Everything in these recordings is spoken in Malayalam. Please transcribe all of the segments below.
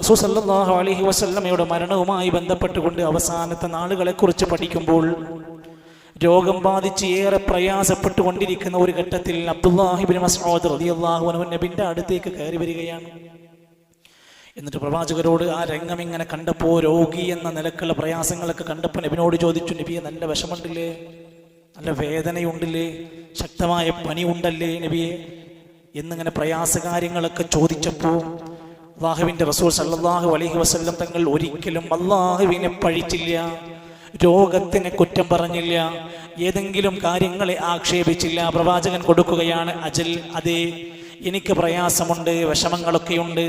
റസൂസല്ലാഹു അലഹി വസല്ലമയുടെ മരണവുമായി ബന്ധപ്പെട്ടുകൊണ്ട് അവസാനത്തെ നാളുകളെക്കുറിച്ച് പഠിക്കുമ്പോൾ രോഗം ബാധിച്ച് ഏറെ പ്രയാസപ്പെട്ടുകൊണ്ടിരിക്കുന്ന ഒരു ഘട്ടത്തിൽ അബ്ദുല്ലാഹിബിൻ മസ്ഊദ് റളിയല്ലാഹു നബിന്റെ അടുത്തേക്ക് കയറി വരികയാണ്. എന്നിട്ട് പ്രവാചകരോട് ആ രംഗം ഇങ്ങനെ കണ്ടപ്പോൾ രോഗി എന്ന നിലക്കുള്ള പ്രയാസങ്ങളൊക്കെ കണ്ടപ്പോൾ നബിനോട് ചോദിച്ചു നബിയെ നല്ല വിഷമുണ്ടില്ലേ നല്ല വേദനയുണ്ടല്ലേ? ശക്തമായ പനി ഉണ്ടല്ലേ നബിയെ? എന്നിങ്ങനെ പ്രയാസകാര്യങ്ങളൊക്കെ ചോദിച്ചപ്പോൾ അള്ളാഹുവിന്റെ റസൂൽ സല്ലാഹു അലഹി വസല്ലം തങ്ങൾ ഒരിക്കലും അള്ളാഹുവിനെ പഴിച്ചില്ല രോഗത്തിനെ കുറ്റം പറഞ്ഞില്ല ഏതെങ്കിലും കാര്യങ്ങളെ ആക്ഷേപിച്ചില്ല. പ്രവാചകൻ കൊടുക്കുകയാണ് അജൽ അതെ എനിക്ക് പ്രയാസമുണ്ട് വിഷമങ്ങളൊക്കെയുണ്ട്.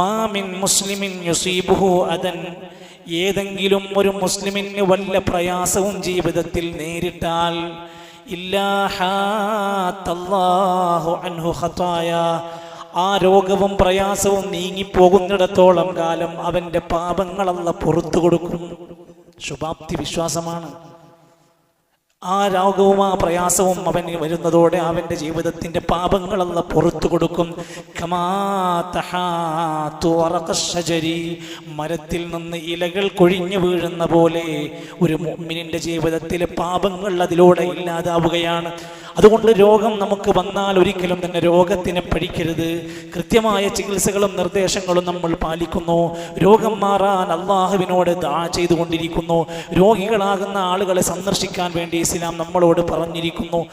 മാമിൻ മുസ്ലിമിൻ യുസീബുഹു അതൻ ഏതെങ്കിലും ഒരു മുസ്ലിമിന് വല്ല പ്രയാസവും ജീവിതത്തിൽ നേരിട്ടാൽ ഇല്ലാഹു അൻഹു ഖതായ ആ രോഗവും പ്രയാസവും നീങ്ങിപ്പോകുന്നിടത്തോളം കാലം അവന്റെ പാപങ്ങളല്ല പുറത്തു കൊടുക്കും. ശുഭാപ്തി വിശ്വാസമാണ്. ആ രോഗവും ആ പ്രയാസവും അവന് വരുന്നതോടെ അവന്റെ ജീവിതത്തിന്റെ പാപങ്ങളല്ല പുറത്തു കൊടുക്കും. കമാ വറഖശ്ശജരി. മരത്തിൽ നിന്ന് ഇലകൾ കൊഴിഞ്ഞു വീഴുന്ന പോലെ ഒരു മുഅ്മിനിന്റെ ജീവിതത്തിലെ പാപങ്ങൾ അതിലൂടെ ഇല്ലാതാവുകയാണ്. അതുകൊണ്ട് രോഗം നമുക്ക് വന്നാൽ ഒരിക്കലും തന്നെ രോഗത്തിനെ പഠിക്കരുത്. കൃത്യമായ ചികിത്സകളും നിർദ്ദേശങ്ങളും നമ്മൾ പാലിക്കുന്നു. രോഗം മാറാൻ അള്ളാഹുവിനോട് ദാ ചെയ്തുകൊണ്ടിരിക്കുന്നു. രോഗികളാകുന്ന ആളുകളെ സന്ദർശിക്കാൻ വേണ്ടി ഇസ്ലാം നമ്മളോട് പറഞ്ഞിരിക്കുന്നു.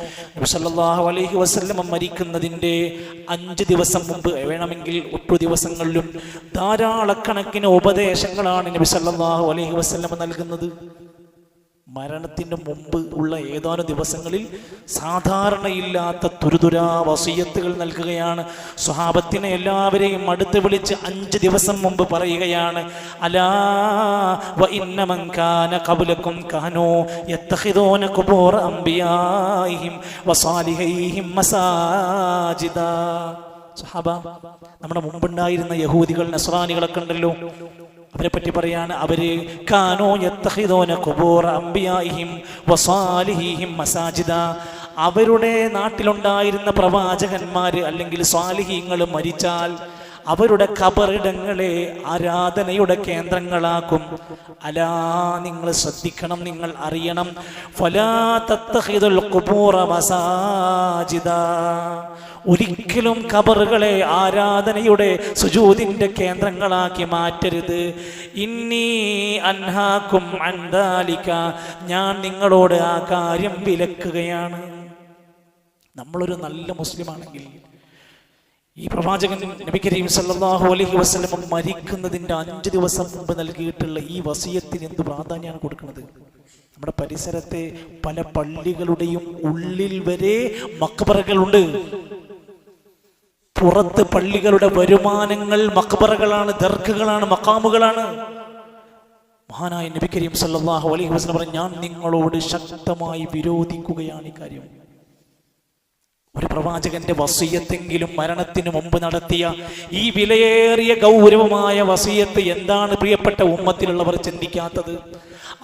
സല്ലാഹു അലൈഹി വസല്ലം മരിക്കുന്നതിന്റെ അഞ്ച് ദിവസം മുമ്പ് വേണമെങ്കിൽ ഒട്ടു ദിവസങ്ങളിലും ധാരാളക്കണക്കിന് ഉപദേശങ്ങളാണ് നബി സല്ലല്ലാഹു അലൈഹി വസല്ലം നൽകുന്നത്. മരണത്തിന് മുമ്പ് ഉള്ള ഏതാനും ദിവസങ്ങളിൽ സാധാരണയില്ലാത്ത തുരുതുരാ വസീയത്തുകൾ നൽകുകയാണ്. സ്വഹാബത്തിനെ എല്ലാവരെയും അടുത്ത് വിളിച്ച് അഞ്ച് ദിവസം മുമ്പ് പറയുകയാണ് നമ്മുടെ മുമ്പുണ്ടായിരുന്ന യഹൂദികൾ നസ്രാനികളൊക്കെ ഉണ്ടല്ലോ. അവരെ പറ്റി പറയാണ് അവർ വസാലിഹിഹിം മസാജിദ. അവരുടെ നാട്ടിലുണ്ടായിരുന്ന പ്രവാചകന്മാര് അല്ലെങ്കിൽ സ്വാലിഹീങ്ങൾ മരിച്ചാൽ അവരുടെ കബറിടങ്ങളെ ആരാധനയുടെ കേന്ദ്രങ്ങളാക്കും. അലാ നിങ്ങൾ ശ്രദ്ധിക്കണം നിങ്ങൾ അറിയണം. മസാജിദ. ഒരിക്കലും കബറുകളെ ആരാധനയുടെ സുജൂതിന്റെ കേന്ദ്രങ്ങളാക്കി മാറ്റരുത്. ഇന്നീ അൻഹാക്കും അന്താലിക്ക ഞാൻ നിങ്ങളോട് ആ കാര്യം വിലക്കുകയാണ്. നമ്മളൊരു നല്ല മുസ്ലിമാണെങ്കിൽ ഈ പ്രവാചകൻ നബി കരീം സല്ലല്ലാഹു അലൈഹി വസല്ലം മരിക്കുന്നതിന്റെ അഞ്ച് ദിവസം മുമ്പ് നൽകിയിട്ടുള്ള ഈ വസീയത്തിന് എന്ത് പ്രാധാന്യമാണ് കൊടുക്കുന്നത്? നമ്മുടെ പരിസരത്തെ പല പള്ളികളുടെയും ഉള്ളിൽ വരെ മക്ബറകളുണ്ട്. പുറത്ത് പള്ളികളുടെ വരുമാനങ്ങൾ മക്ബറകളാണ് ദർഗകളാണ് മക്കാമുകളാണ് മഹാനായ നബി കരീം സല്ലല്ലാഹു അലൈഹി വസ്ലം പറഞ്ഞു ഞാൻ നിങ്ങളോട് ശക്തമായി വിരോധിക്കുകയാണ് ഈ കാര്യം. ഒരു പ്രവാചകന്റെ വസീയത്തെങ്കിലും മരണത്തിന് മുമ്പ് നടത്തിയ ഈ വിലയേറിയ ഗൗരവമായ വസീയത്ത് എന്താണ് പ്രിയപ്പെട്ട ഉമ്മത്തിലുള്ളവർ ചിന്തിക്കാത്തത്?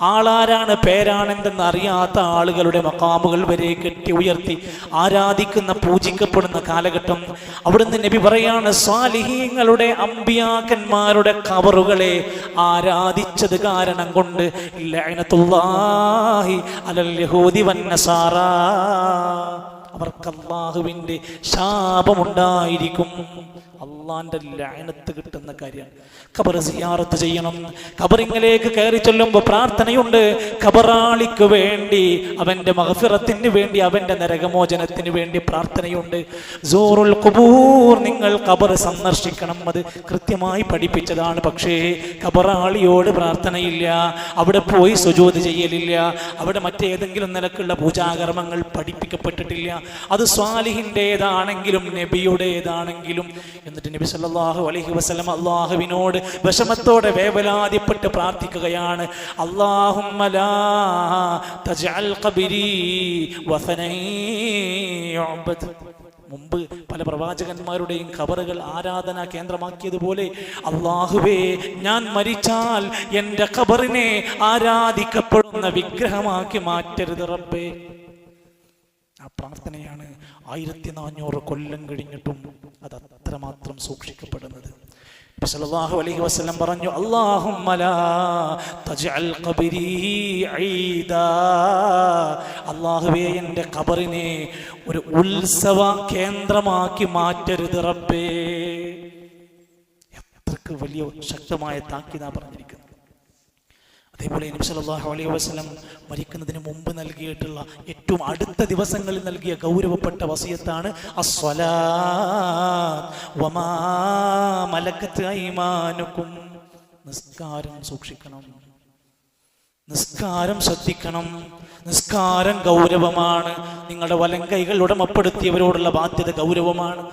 ആളാരാണ് പേരാണെന്തെന്ന് അറിയാത്ത ആളുകളുടെ മക്കാമുകൾ വരെ കെട്ടി ഉയർത്തി ആരാധിക്കുന്ന പൂജിക്കപ്പെടുന്ന കാലഘട്ടം. അവിടുന്ന് നബി പറയാണ് സ്വാലിഹീങ്ങളുടെ അമ്പിയാക്കന്മാരുടെ കവറുകളെ ആരാധിച്ചത് കാരണം കൊണ്ട് ലഅനത്തുല്ലാഹി അലൽ യഹൂദി വന്നസാറാ അവർക്ക് അള്ളാഹുവിന്റെ ശാപമുണ്ടായിരിക്കും. അള്ളാന്റെ ലാനത്ത് കിട്ടുന്ന കാര്യമാണ് ഖബർ സിയാറത്ത് ചെയ്യണം. ഖബറിങ്ങിലേക്ക് കയറി ചൊല്ലുമ്പോൾ പ്രാർത്ഥനയുണ്ട്. ഖബറാളിക്ക് വേണ്ടി അവന്റെ മഹഫിറത്തിന് വേണ്ടി അവന്റെ നരകമോചനത്തിന് വേണ്ടി പ്രാർത്ഥനയുണ്ട്. സോറുൽ ഖബൂർ നിങ്ങൾ ഖബർ സന്ദർശിക്കണം. അത് കൃത്യമായി പഠിപ്പിച്ചതാണ്. പക്ഷേ ഖബറാളിയോട് പ്രാർത്ഥനയില്ല. അവിടെ പോയി സുജോത് ചെയ്യലില്ല. അവിടെ മറ്റേതെങ്കിലും നിലക്കുള്ള പൂജാകർമ്മങ്ങൾ പഠിപ്പിക്കപ്പെട്ടിട്ടില്ല. അത് സ്വാലിഹിന്റെതാണെങ്കിലും നബിയുടേതാണെങ്കിലും എന്നിട്ട് നബി സല്ലാഹു അലഹി വസ്ലം അള്ളാഹുവിനോട് വിഷമത്തോടെ വേവലാതിപ്പെട്ട് പ്രാർത്ഥിക്കുകയാണ് മുമ്പ് പല പ്രവാചകന്മാരുടെയും ഖബറുകൾ ആരാധന കേന്ദ്രമാക്കിയതുപോലെ അള്ളാഹുവേ ഞാൻ മരിച്ചാൽ എന്റെ ഖബറിനെ ആരാധിക്കപ്പെടുന്ന വിഗ്രഹമാക്കി മാറ്റരുത് റബ്ബേ. ആ പ്രാർത്ഥനയാണ് ആയിരത്തി നാനൂറ് കൊല്ലം കഴിഞ്ഞിട്ടും അത് അത്രമാത്രം സൂക്ഷിക്കപ്പെടുന്നത് സല്ലല്ലാഹു അലൈഹി വസല്ലം പറഞ്ഞു അല്ലാഹുമ്മ ലാ തജ്അൽ ഖബരി ഈദാ. അല്ലാഹുവേ എന്റെ ഖബറിനെ ഒരു ഉത്സവ കേന്ദ്രമാക്കി മാറ്റരുത് റബ്ബേ. എത്രക്ക് വലിയ ശക്തമായ താക്കീതാ പറഞ്ഞിരിക്കുന്നത് അതേപോലെ നബി സല്ലല്ലാഹു അലൈഹി വസല്ലം മരിക്കുന്നതിന് മുമ്പ് നൽകിയിട്ടുള്ള ഏറ്റവും അടുത്ത ദിവസങ്ങളിൽ നൽകിയ ഗൗരവപ്പെട്ട വസിയത്താണ് നിസ്കാരം സൂക്ഷിക്കണം. നിസ്കാരം ശ്രദ്ധിക്കണം. നിസ്കാരം ഗൗരവമാണ്. നിങ്ങളുടെ വലങ്കൈകൾ ഉടമപ്പെടുത്തിയവരോടുള്ള ബാധ്യത ഗൗരവമാണ്.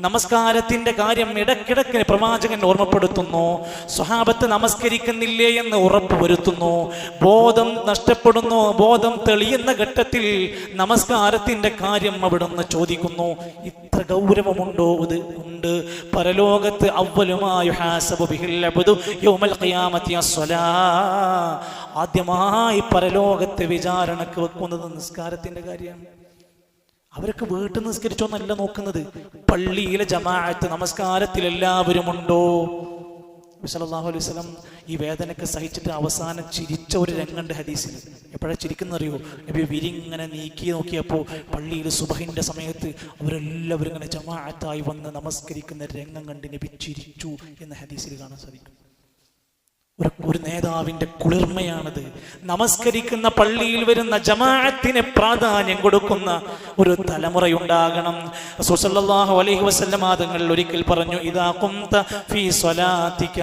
നമസ്കാരത്തിന്റെ കാര്യം ഇടക്കിടക്ക് പ്രവാചകൻ ഓർമ്മപ്പെടുത്തുന്നു. സ്വഹാബത്ത് നമസ്കരിക്കുന്നില്ലേ എന്ന് ഉറപ്പ് വരുത്തുന്നു. ബോധം നഷ്ടപ്പെടുന്നു ബോധം തെളിയുന്ന ഘട്ടത്തിൽ നമസ്കാരത്തിന്റെ കാര്യം അവിടുന്ന് ചോദിക്കുന്നു. ഇത്ര ഗൗരവമുണ്ടോ ഇത്? ഉണ്ട്. പരലോകത്ത് അസ്സലാ. ആദ്യമായി പരലോകത്തെ വിചാരണക്ക് വെക്കുന്നത് നിസ്കാരത്തിന്റെ കാര്യമാണ്. അവരൊക്കെ വീട്ടിൽ നിസ്കരിച്ചോന്നല്ല നോക്കുന്നത്. പള്ളിയിലെ ജമാഅത്ത് നമസ്കാരത്തിൽ എല്ലാവരും ഉണ്ടോ? സല്ലല്ലാഹു അലൈഹി വസല്ലം ഈ വേദനയ്ക്ക് സഹിച്ചിട്ട് അവസാനം ചിരിച്ച ഒരു രംഗണ്ട് ഹദീസിൽ. എപ്പോഴാ ചിരിക്കുന്നറിയോ? നബി വിരിങ്ങനെ നീക്കി നോക്കിയപ്പോൾ പള്ളിയിൽ സുബഹിന്റെ സമയത്ത് അവരെല്ലാവരും ഇങ്ങനെ ജമാഅത്തായി വന്ന് നമസ്കരിക്കുന്ന രംഗം കണ്ട് നബി ചിരിച്ചു എന്ന ഹദീസിൽ കാണാൻ സാധിക്കും. ഒരു ഒരു നേതാവിന്റെ കുളിർമയാണത്. നമസ്കരിക്കുന്ന പള്ളിയിൽ വരുന്ന ജമാഅത്തിന് പ്രാധാന്യം കൊടുക്കുന്ന ഒരു തലമുറയുണ്ടാകണം. സുസല്ലാഹു അലൈഹി വസല്ലമാദങ്ങൾ ഒരിക്കൽ പറഞ്ഞു ഇതാ സ്വലാത്തിക.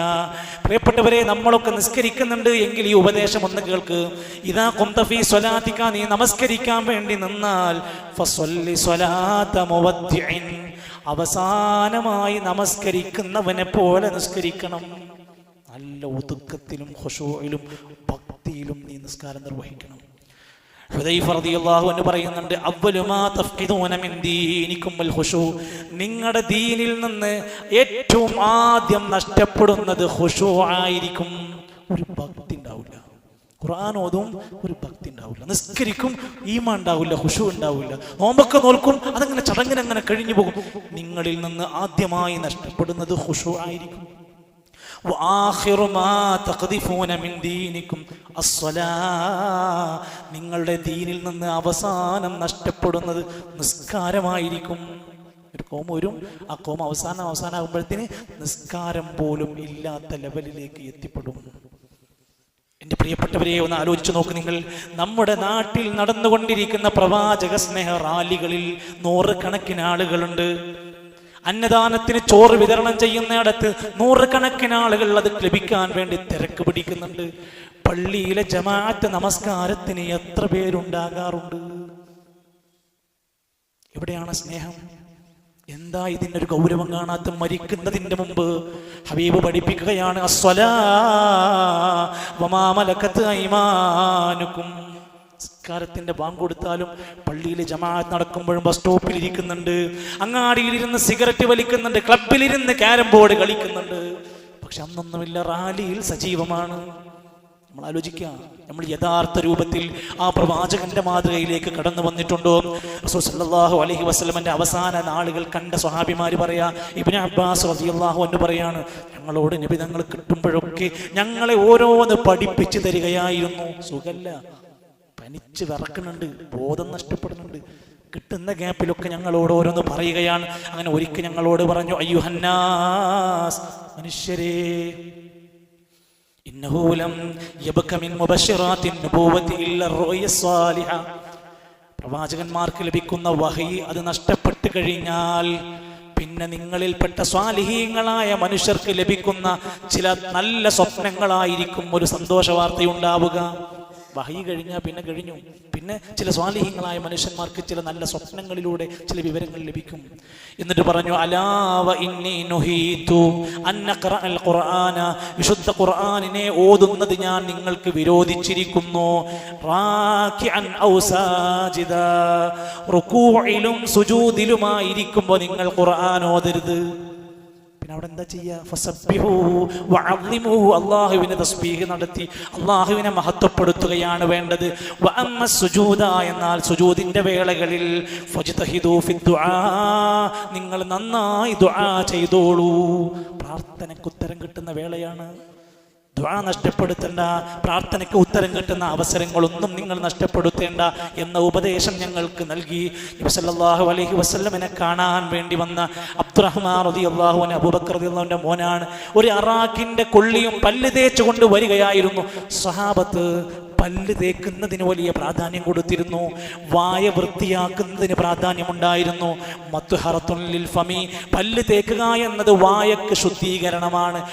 പ്രിയപ്പെട്ടവരെ നമ്മളൊക്കെ നിസ്കരിക്കുന്നുണ്ട് എങ്കിൽ ഈ ഉപദേശം ഒന്ന് കേൾക്ക്. ഇതാ ഖുംത ഫീ സ്വലാത്തിക നീ നമസ്കരിക്കാൻ വേണ്ടി നിന്നാൽ ഫസ്വല്ലി അവസാനമായി നമസ്കരിക്കുന്നവനെ പോലെ നിസ്കരിക്കണം. നല്ല ഒതുക്കത്തിലും ഹുഷൂയിലും ഭക്തിയിലും നീ നിസ്കാരം നിർവഹിക്കണം. പറയുന്നുണ്ട് നിങ്ങളുടെ ദീനിൽ നിന്ന് ഏറ്റവും ആദ്യം നഷ്ടപ്പെടുന്നത് ആയിരിക്കും. ഒരു ഭക്തി ഉണ്ടാവില്ല. ഖുർആൻ ഓതും ഒരു ഭക്തി ഉണ്ടാവില്ല. നിസ്കരിക്കും ഈമ ഉണ്ടാവില്ല ഹുഷു ഉണ്ടാവില്ല. നോമ്പൊക്കെ നോൽക്കും അതങ്ങനെ ചടങ്ങിനങ്ങനെ കഴിഞ്ഞു പോകും. നിങ്ങളിൽ നിന്ന് ആദ്യമായി നഷ്ടപ്പെടുന്നത് ഹുഷു ആയിരിക്കും. നിങ്ങളുടെ ദീനിൽ നിന്ന് അവസാനം നഷ്ടപ്പെടുന്നത് നിസ്കാരമായിരിക്കും. ഒരു കോം വരും. ആ കോം അവസാനം അവസാനമാകുമ്പോഴത്തേന് നിസ്കാരം പോലും ഇല്ലാത്ത ലെവലിലേക്ക് എത്തിപ്പെടും. എന്റെ പ്രിയപ്പെട്ടവരെ ഒന്ന് ആലോചിച്ച് നോക്ക് നിങ്ങൾ. നമ്മുടെ നാട്ടിൽ നടന്നുകൊണ്ടിരിക്കുന്ന പ്രവാചക സ്നേഹ റാലികളിൽ നൂറുകണക്കിന് ആളുകളുണ്ട്. അന്നദാനത്തിന് ചോറ് വിതരണം ചെയ്യുന്നിടത്ത് നൂറുകണക്കിന് ആളുകൾ അത് ലഭിക്കാൻ വേണ്ടി തിരക്ക് പിടിക്കുന്നുണ്ട്. പള്ളിയിലെ ജമാഅത്ത് നമസ്കാരത്തിന് എത്ര പേരുണ്ടാകാറുണ്ട്? എവിടെയാണ് സ്നേഹം? എന്താ ഇതിന്റെ ഒരു ഗൗരവം കാണാത്ത മരിക്കുന്നതിന്റെ മുമ്പ്? ഹബീബ് പഠിപ്പിക്കുകയാണ് അസ്വലാ വമാമലക്കത്ത് ഐമാനുക്കും. നിസ്കാരത്തിന്റെ കൊടുത്താലും പള്ളിയിൽ ജമാഅത്ത് നടക്കുമ്പോഴും ബസ് സ്റ്റോപ്പിൽ ഇരിക്കുന്നുണ്ട്. അങ്ങാടിയിലിരുന്ന് സിഗരറ്റ് വലിക്കുന്നുണ്ട്. ക്ലബിലിരുന്ന് ക്യാരം ബോർഡ് കളിക്കുന്നുണ്ട്. പക്ഷെ അന്നൊന്നുമില്ല. റാലിയിൽ സജീവമാണ്. നമ്മൾ ആലോചിക്കുക നമ്മൾ യഥാർത്ഥ രൂപത്തിൽ ആ പ്രവാചകന്റെ മാതൃകയിലേക്ക് കടന്നു വന്നിട്ടുണ്ടോ? റസൂൽ അലഹി വസ്ലമന്റെ അവസാന നാളുകൾ കണ്ട സ്വഹാബിമാര് പറയാ ഇബിന് അബ്ബാസ് റളിയല്ലാഹു എന്ന് പറയാണ് ഞങ്ങളോട് നബി തങ്ങൾ കിട്ടുമ്പോഴൊക്കെ ഞങ്ങളെ ഓരോന്ന് പഠിപ്പിച്ചു തരികയായിരുന്നു. സുഖല്ല. പനിച്ച് വിറക്കുന്നുണ്ട് ബോധം നഷ്ടപ്പെടുന്നുണ്ട്. കിട്ടുന്ന ഗ്യാപ്പിലൊക്കെ ഞങ്ങളോട് ഓരോന്ന് പറയുകയാണ്. അങ്ങനെ ഒരിക്കൽ ഞങ്ങളോട് പറഞ്ഞു അയ്യുഹന്നാസ് മനുഷ്യരേ ഇന്നഹു ലം മിൻ മുബശ്ശിറാത്തിൻ നബുവത്തി ഇല്ല റോയ സ്വാലിഹ. പ്രവാചകന്മാർക്ക് ലഭിക്കുന്ന വഹി അത് നഷ്ടപ്പെട്ടു കഴിഞ്ഞാൽ പിന്നെ നിങ്ങളിൽപ്പെട്ട സ്വാലിഹീങ്ങളായ മനുഷ്യർക്ക് ലഭിക്കുന്ന ചില നല്ല സ്വപ്നങ്ങളായിരിക്കും ഒരു സന്തോഷ വാർത്തയുണ്ടാവുക വഹി കഴിഞ്ഞാൽ പിന്നെ കഴിഞ്ഞു. പിന്നെ ചില സ്വാലിഹീങ്ങളായ മനുഷ്യന്മാർക്ക് ചില നല്ല സ്വപ്നങ്ങളിലൂടെ ചില വിവരങ്ങൾ ലഭിക്കും. എന്നിട്ട് പറഞ്ഞു അലാവ ഖുർആന. വിശുദ്ധ ഖുർആനിനെ ഓതുന്നത് ഞാൻ നിങ്ങൾക്ക് വിരോധിച്ചിരിക്കുന്നു. റുക്കൂയിലും സുജൂദിലുമായിരിക്കുമ്പോൾ നിങ്ങൾ ഖുർആൻ ഓതരുത്. പിന്നെ അവിടെ എന്താ ചെയ്യുക അള്ളാഹുവിനെ തസ്ബീഹ് നടത്തി. അള്ളാഹുവിനെ മഹത്വപ്പെടുത്തുകയാണ് വേണ്ടത്. സുജൂദ എന്നാൽ സുജൂദിന്റെ വേളകളിൽ നിങ്ങൾ നന്നായി ദുആ ചെയ്തോളൂ. പ്രാർത്ഥനയ്ക്ക് ഉത്തരം കിട്ടുന്ന വേളയാണ്. ദ്വാ നഷ്ടപ്പെടുത്തേണ്ട. പ്രാർത്ഥനയ്ക്ക് ഉത്തരം കിട്ടുന്ന അവസരങ്ങളൊന്നും നിങ്ങൾ നഷ്ടപ്പെടുത്തേണ്ട എന്ന ഉപദേശം ഞങ്ങൾക്ക് നൽകി. നബിസല്ലാഹു അലഹി വസ്ല്ലമിനെ കാണാൻ വേണ്ടി വന്ന അബ്ദുറഹ്മാൻ റതി അള്ളാഹുവിന് റളിയല്ലാഹുവിന്റെ മോനാണ്. ഒരു അറാഖിന്റെ കൊള്ളിയും പല്ല് തേച്ചുകൊണ്ട് വരികയായിരുന്നു. സഹാബത്ത് പല്ല് തേക്കുന്നതിന് വലിയ പ്രാധാന്യം കൊടുത്തിരുന്നു. വായ വൃത്തിയാക്കുന്നതിന് പ്രാധാന്യമുണ്ടായിരുന്നു. മത്തുഹറത്തുള്ളിൽ ഫമി പല്ല് തേക്കുക എന്നത് വായക്ക് ശുദ്ധീകരണമാണ്.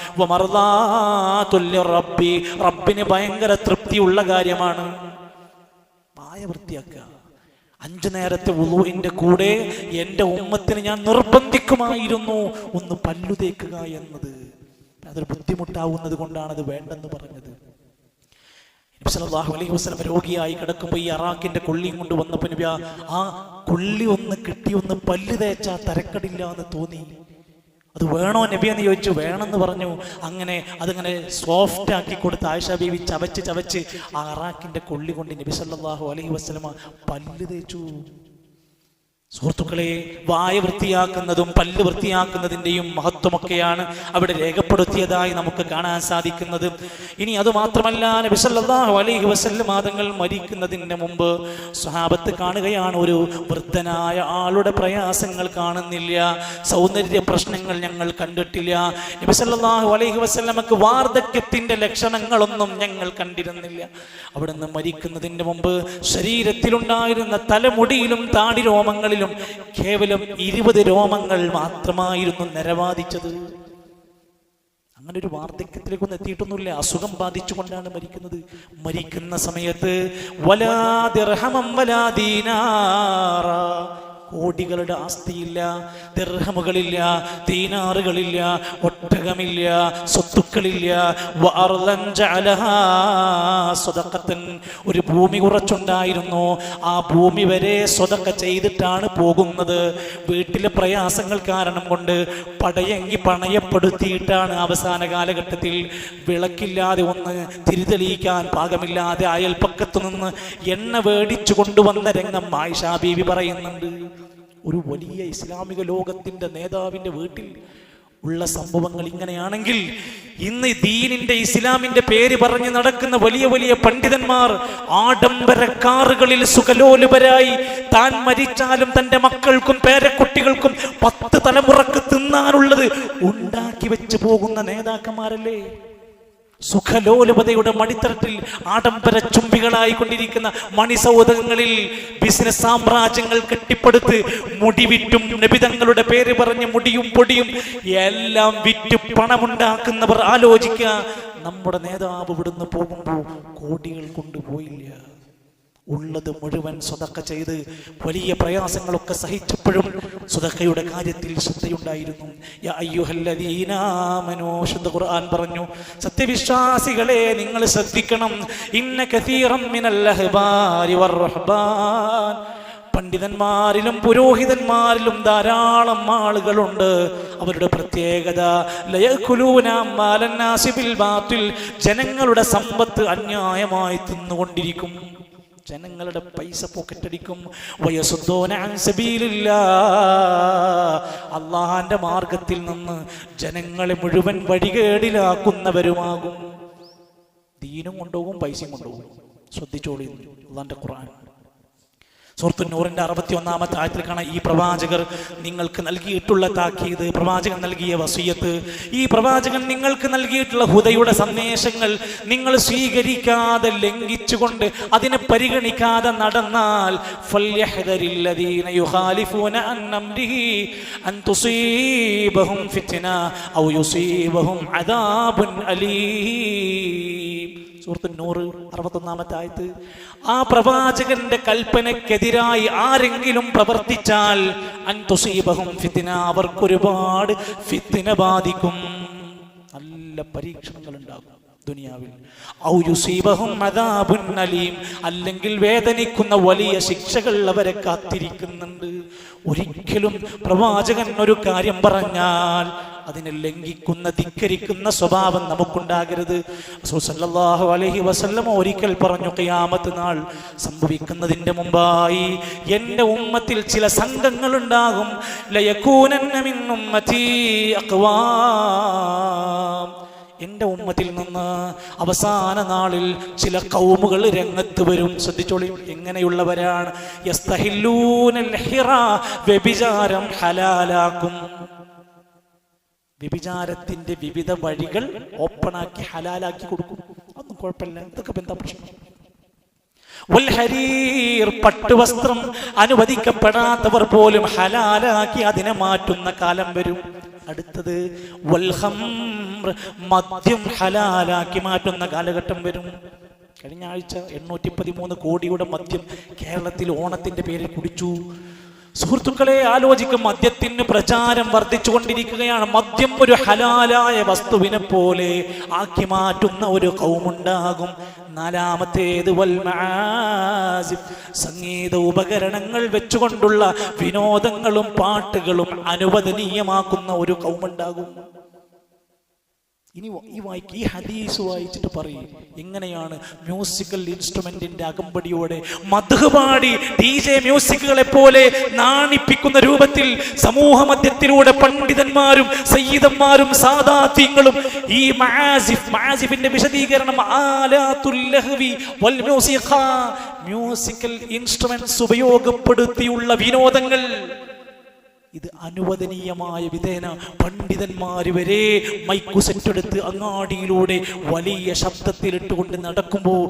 റബ്ബി റബ്ബിന് ഭയങ്കര തൃപ്തിയുള്ള കാര്യമാണ്. വായ വൃത്തിയാക്കുക. അഞ്ചു നേരത്തെ ഉളുവിന്റെ കൂടെ എന്റെ ഉമ്മത്തിന് ഞാൻ നിർബന്ധിക്കുമായിരുന്നു. ഒന്ന് പല്ലു തേക്കുക എന്നത്. അതൊരു ബുദ്ധിമുട്ടാവുന്നത് കൊണ്ടാണ് അത് വേണ്ടെന്ന് പറഞ്ഞത്. അലൈഹി രോഗിയായി കിടക്കുമ്പോൾ ഈ അറാഖിന്റെ കൊള്ളിയും കൊണ്ട് ആ- ആ കൊള്ളി ഒന്ന് കിട്ടി ഒന്ന് പല്ല് തേച്ചാ തരക്കടില്ല എന്ന് തോന്നി. അത് വേണോ നബി എന്ന് ചോദിച്ചു. വേണമെന്ന് പറഞ്ഞു. അങ്ങനെ അതിങ്ങനെ സോഫ്റ്റ് ആക്കി കൊടുത്ത് ആയിഷ ബീവി ചവച്ച് ചവച്ച് ആ അറാഖിന്റെ കൊള്ളി കൊണ്ട് നബി സല്ലാഹു അലൈഹി വസ്ലമ പല്ല് തേച്ചു. സുഹൃത്തുക്കളെ വായ വൃത്തിയാക്കുന്നതും പല്ല് വൃത്തിയാക്കുന്നതിന്റെയും മഹത്വമൊക്കെയാണ് അവിടെ രേഖപ്പെടുത്തിയതായി നമുക്ക് കാണാൻ സാധിക്കുന്നത്. ഇനി അത് മാത്രമല്ല നബി സല്ലല്ലാഹു അലൈഹി വസല്ലം മാതങ്ങൾ മരിക്കുന്നതിന് മുമ്പ് സ്വഹാബത്ത് കാണുകയാണ് ഒരു വൃദ്ധനായ ആളുടെ പ്രയാസങ്ങൾ കാണുന്നില്ല സൗന്ദര്യ പ്രശ്നങ്ങൾ ഞങ്ങൾ കണ്ടിട്ടില്ല. നബിസല്ലാഹു അലൈഹി വസല്ലമക്ക് വാർദ്ധക്യത്തിന്റെ ലക്ഷണങ്ങളൊന്നും ഞങ്ങൾ കണ്ടിരുന്നില്ല. അവിടുന്ന് മരിക്കുന്നതിന് മുമ്പ് ശരീരത്തിലുണ്ടായിരുന്ന തലമുടിയിലും താടി രോമങ്ങളിലും കേവലം ഇരുപത് രോമങ്ങൾ മാത്രമായിരുന്നു നിരവാദിച്ചത് അങ്ങനെ ഒരു വാർദ്ധക്യത്തിലേക്കൊന്നും എത്തിയിട്ടൊന്നുമില്ല അസുഖം ബാധിച്ചുകൊണ്ടാണ് മരിക്കുന്നത് മരിക്കുന്ന സമയത്ത് വലാ ദിർഹമം വലാ ദീനാറ. കോടികളുടെ ആസ്തിയില്ല ദർഹമുകളില്ല തീനാറുകളില്ല ഒട്ടകമില്ല സ്വത്തുക്കളില്ല. ഒരു ഭൂമി കുറച്ചുണ്ടായിരുന്നു ആ ഭൂമി വരെ സ്വതക്ക ചെയ്തിട്ടാണ് പോകുന്നത്. വീട്ടിലെ പ്രയാസങ്ങൾ കാരണം കൊണ്ട് പടയങ്കി പണയപ്പെടുത്തിയിട്ടാണ് അവസാന കാലഘട്ടത്തിൽ വിളക്കില്ലാതെ ഒന്ന് തിരിതെളിയിക്കാൻ പാകമില്ലാതെ അയൽപ്പക്കത്തു നിന്ന് എണ്ണ വേടിച്ചു കൊണ്ടുവന്ന രംഗം ആയിഷാ ബീവി പറയുന്നുണ്ട്. ഒരു വലിയ ഇസ്ലാമിക ലോകത്തിന്റെ നേതാവിന്റെ വീട്ടിൽ ഉള്ള സംഭവങ്ങൾ ഇങ്ങനെയാണെങ്കിൽ ഇന്ന് ദീനിന്റെ ഇസ്ലാമിന്റെ പേര് പറഞ്ഞ് നടക്കുന്ന വലിയ വലിയ പണ്ഡിതന്മാർ ആഡംബര കാറുകളിൽ സുഖലോലുപരായി താൻ മരിച്ചാലും തന്റെ മക്കൾക്കും പേരക്കുട്ടികൾക്കും പത്ത് തലമുറയ്ക്ക് തിന്നാനുള്ളത് ഉണ്ടാക്കി വെച്ച് പോകുന്ന നേതാക്കന്മാരല്ലേ? സുഖലോലുപതയുടെ മടിത്തരത്തിൽ ആഡംബര ചുംബികളായി കൊണ്ടിരിക്കുന്ന മണിസൗധങ്ങളിൽ ബിസിനസ് സാമ്രാജ്യങ്ങൾ കെട്ടിപ്പടുത്ത് മുടി വിറ്റും നബിതങ്ങളുടെ പേര് പറഞ്ഞ് മുടിയും പൊടിയും എല്ലാം വിറ്റ് പണമുണ്ടാക്കുന്നവർ ആലോചിക്കുക നമ്മുടെ നേതാവ് ഇവിടുന്ന് പോകുമ്പോൾ കോടികൾ കൊണ്ടുപോയില്ല. ഉള്ളത് മുഴുവൻ സ്വതക്ക ചെയ്ത് വലിയ പ്രയാസങ്ങളൊക്കെ സഹിച്ചപ്പോഴും സ്വതക്കയുടെ കാര്യത്തിൽ ശ്രദ്ധയുണ്ടായിരുന്നു. ഖുർആൻ പറഞ്ഞു സത്യവിശ്വാസികളെ നിങ്ങൾ ശ്രദ്ധിക്കണം. ഇന്ന കസീറം മിനൽ പണ്ഡിതന്മാരിലും പുരോഹിതന്മാരിലും ധാരാളം ആളുകളുണ്ട്. അവരുടെ പ്രത്യേകത ജനങ്ങളുടെ സമ്പത്ത് അന്യായമായി തിന്നുകൊണ്ടിരിക്കും. ജനങ്ങളുടെ പൈസ പോക്കറ്റടിക്കും. അള്ളാഹാന്റെ മാർഗത്തിൽ നിന്ന് ജനങ്ങളെ മുഴുവൻ വഴികേടിലാക്കുന്നവരുമാകും. ദീനും കൊണ്ടുപോകും പൈസയും കൊണ്ടുപോകും. ശ്രദ്ധിച്ചോളി അള്ളാന്റെ ഖുർആൻ. സുഹൃത്തു നൂറിന്റെ അറുപത്തി ഒന്നാമത്തെ ആയത്തിൽ കാണാം ഈ പ്രവാചകർ നിങ്ങൾക്ക് നൽകിയിട്ടുള്ള താക്കീത് പ്രവാചകൻ നൽകിയ വസീയത്ത്. ഈ പ്രവാചകൻ നിങ്ങൾക്ക് നൽകിയിട്ടുള്ള ഹുദയുടെ സന്ദേശങ്ങൾ നിങ്ങൾ സ്വീകരിക്കാതെ ലംഘിച്ചുകൊണ്ട് അതിനെ പരിഗണിക്കാതെ നടന്നാൽ ഫിത്ന ഔ അദാബുൻ അലീം. സുഹൃത്തു നൂറ് അറുപത്തൊന്നാമത്തെ ആയത്ത് ആ പ്രവാചകന്റെ കൽപ്പനക്കെതിരായി ആരെങ്കിലും പ്രവർത്തിച്ചാൽ അൻതുസീബഹും ഫിത്തിന അവർക്കൊരുപാട് ഫിത്തിന ബാധിക്കും. നല്ല പരീക്ഷണങ്ങൾ ഉണ്ടാകും ദുനിയാവിൽ. ഔ യുസീബഹും അലീം അല്ലെങ്കിൽ വേദനിക്കുന്ന വലിയ ശിക്ഷകൾ അവരെ കാത്തിരിക്കുന്നുണ്ട്. ഒരിക്കലും പ്രവാചകൻ ഒരു കാര്യം പറഞ്ഞാൽ അതിനെ ലംഘിക്കുന്ന ധിക്കരിക്കുന്ന സ്വഭാവം നമുക്കുണ്ടാകരുത്. സല്ലല്ലാഹു അലൈഹി വസല്ലം ഒരിക്കൽ പറഞ്ഞു കയാമത്ത് നാൾ സംഭവിക്കുന്നതിന്റെ മുമ്പായി എന്റെ ഉമ്മത്തിൽ ചില അഖ്വാം. എന്റെ ഉമ്മത്തിൽ നിന്ന് അവസാന നാളിൽ ചില കൗമുകൾ രംഗത്ത് വരും. ശ്രദ്ധിച്ചോളി എങ്ങനെയുള്ളവരാണ്? വ്യഭിചാരം ഹലാലാക്കും. വ്യഭിചാരത്തിന്റെ വിവിധ വഴികൾ ഓപ്പണാക്കി ഹലാലാക്കി കൊടുക്കും. അതൊന്നും കുഴപ്പമില്ല. ഇതൊക്കെ എന്താ പ്രശ്നം? പട്ടുവസ്ത്രം അനുവദിക്കപ്പെടാത്തവർ പോലും ഹലാലാക്കി അതിനെ മാറ്റുന്ന കാലം വരും. അടുത്തത് മദ്യം ഹലാലാക്കി മാറ്റുന്ന കാലഘട്ടം വരും. കഴിഞ്ഞ ആഴ്ച എണ്ണൂറ്റി പതിമൂന്ന് കോടിയുടെ മദ്യം കേരളത്തിൽ ഓണത്തിന്റെ പേരിൽ കുടിച്ചു. സുഹൃത്തുക്കളെ ആലോചിക്കും. മദ്യത്തിന് പ്രചാരം വർദ്ധിച്ചുകൊണ്ടിരിക്കുകയാണ്. മദ്യം ഒരു ഹലാലായ വസ്തുവിനെ പോലെ ആക്കി മാറ്റുന്ന ഒരു കൗമുണ്ടാകും. നാലാമത്തേത് സംഗീത ഉപകരണങ്ങൾ വെച്ചുകൊണ്ടുള്ള വിനോദങ്ങളും പാട്ടുകളും അനുവദനീയമാക്കുന്ന ഒരു കൗമുണ്ടാകും. ഇനി ഈ വായിക്ക് ഈ ഹദീസ് വായിച്ചിട്ട് പറയും. എങ്ങനെയാണ് മ്യൂസിക്കൽ ഇൻസ്ട്രുമെന്റിന്റെ അകമ്പടിയോടെ മധുപാടി ഡി ജെ മ്യൂസിക്കുകളെ പോലെ നാണിപ്പിക്കുന്ന രൂപത്തിൽ സമൂഹ മധ്യത്തിലൂടെ പണ്ഡിതന്മാരും സയ്യിദന്മാരും സാദാത്യങ്ങളും ഈ മാസിഫ് മാസിഫിന്റെ വിശദീകരണം മ്യൂസിക്കൽ ഇൻസ്ട്രുമെന്റ്സ് ഉപയോഗപ്പെടുത്തിയുള്ള വിനോദങ്ങൾ. ഇത് അനുവദനീയമായ വിധേന പണ്ഡിതന്മാർ വരെ മൈക്കു സെറ്റെടുത്ത് അങ്ങാടിയിലൂടെ വലിയ ശബ്ദത്തിലിട്ടുകൊണ്ട് നടക്കുമ്പോൾ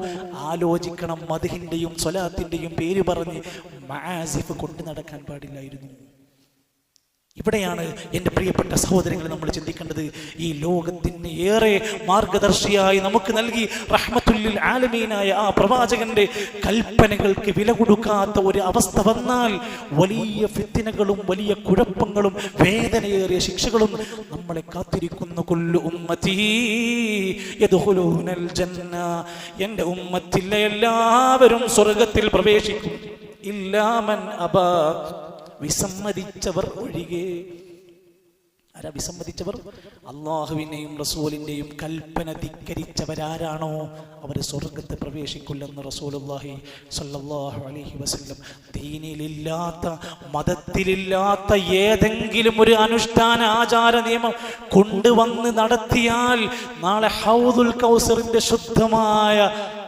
ആലോചിക്കണം മധുഹിന്റെയും സ്വലാത്തിന്റെയും പേര് പറഞ്ഞ് മാസിഫ് കൊണ്ടു നടക്കാൻ പാടില്ലായിരുന്നു. ഇവിടെയാണ് എന്റെ പ്രിയപ്പെട്ട സഹോദരങ്ങൾ നമ്മൾ ചിന്തിക്കേണ്ടത്. ഈ ലോകത്തിന് ഏറെ മാർഗദർശിയായി നമുക്ക് നൽകി റഹ്മത്തുല്ലിൽ ആലമീനായ ആ പ്രവാചകന്റെ കൽപ്പനകൾക്ക് വില കൊടുക്കാത്ത ഒരു അവസ്ഥ വന്നാൽ വലിയ ഫിത്തിനകളും വലിയ കുഴപ്പങ്ങളും വേദനയേറിയ ശിക്ഷകളും നമ്മളെ കാത്തിരിക്കുന്നു കൊല്ലു ഉമ്മത്തി. എന്റെ ഉമ്മത്തിലെ എല്ലാവരും സ്വർഗത്തിൽ പ്രവേശിക്കും. ഇല്ലാമൻ അബാ. വിസമ്മതിച്ചവർ ഒഴികെ. ആരാ വിസമ്മതിച്ചവർ? അള്ളാഹുവിനെയും റസൂലിന്റെയും കൽപ്പന ധിക്കരിച്ചവരാരാണോ? അവർ സ്വർഗത്ത് പ്രവേശിക്കില്ലെന്ന് റസൂലുള്ളാഹി സ്വല്ലല്ലാഹു അലൈഹി വസല്ലം ദീനിലില്ലാത്ത മതത്തിലില്ലാത്ത ഏതെങ്കിലും ഒരു അനുഷ്ഠാന ആചാര നിയമം കൊണ്ടുവന്ന് നടത്തിയാൽ നാളെ ഹൗദുൽ കൗസറിന്റെ ശുദ്ധമായ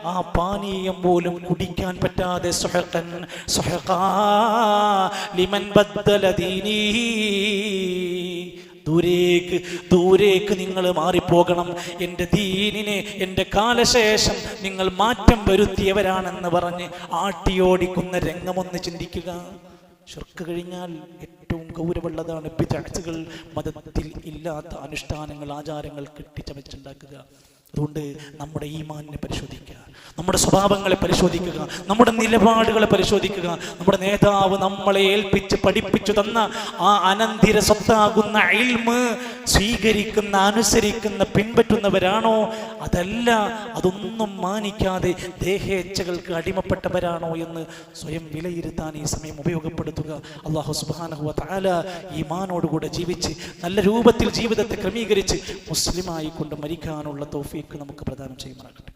ആ പാനീയം പോലും കുടിക്കാൻ പറ്റാതെ സുഹക്കൻ ലിമൻ ബദ്ദല ദീനീ. ദൂരേക്ക് ദൂരേക്ക് നിങ്ങൾ മാറിപ്പോകണം. എന്റെ ദീനിനെ എന്റെ കാലശേഷം നിങ്ങൾ മാറ്റം വരുത്തിയവരാണെന്ന് പറഞ്ഞ് ആട്ടിയോടിക്കുന്ന രംഗമൊന്ന് ചിന്തിക്കുക. ഷിർക്ക് കഴിഞ്ഞാൽ ഏറ്റവും ഗൗരവമുള്ളതാണ് പിതാച്ചുകൾ മതത്തിൽ ഇല്ലാത്ത അനുഷ്ഠാനങ്ങൾ ആചാരങ്ങൾ കെട്ടിച്ചമച്ചുണ്ടാക്കുക. അതുകൊണ്ട് നമ്മുടെ ഈമാനിനെ പരിശോധിക്കുക നമ്മുടെ സ്വഭാവങ്ങളെ പരിശോധിക്കുക നമ്മുടെ നിലപാടുകളെ പരിശോധിക്കുക നമ്മുടെ നേതാവ് നമ്മളെ ഏൽപ്പിച്ച് പഠിപ്പിച്ചു തന്ന ആ അനന്തിര സ്വത്താകുന്ന ഇൽമ് സ്വീകരിക്കുന്ന അനുസരിക്കുന്ന പിൻപറ്റുന്നവരാണോ? അതല്ല അതൊന്നും മാനിക്കാതെ ദേഹേച്ഛകൾക്ക് അടിമപ്പെട്ടവരാണോ എന്ന് സ്വയം വിലയിരുത്താൻ ഈ സമയം ഉപയോഗപ്പെടുത്തുക. അള്ളാഹു സുബാനഹുവ താല ഈമാനോടുകൂടെ ജീവിച്ച് നല്ല രൂപത്തിൽ ജീവിതത്തെ ക്രമീകരിച്ച് മുസ്ലിമായി കൊണ്ട് മരിക്കാനുള്ള തോഫീക്ക് നമുക്ക് പ്രദാനം ചെയ്യുമാറാകട്ടെ.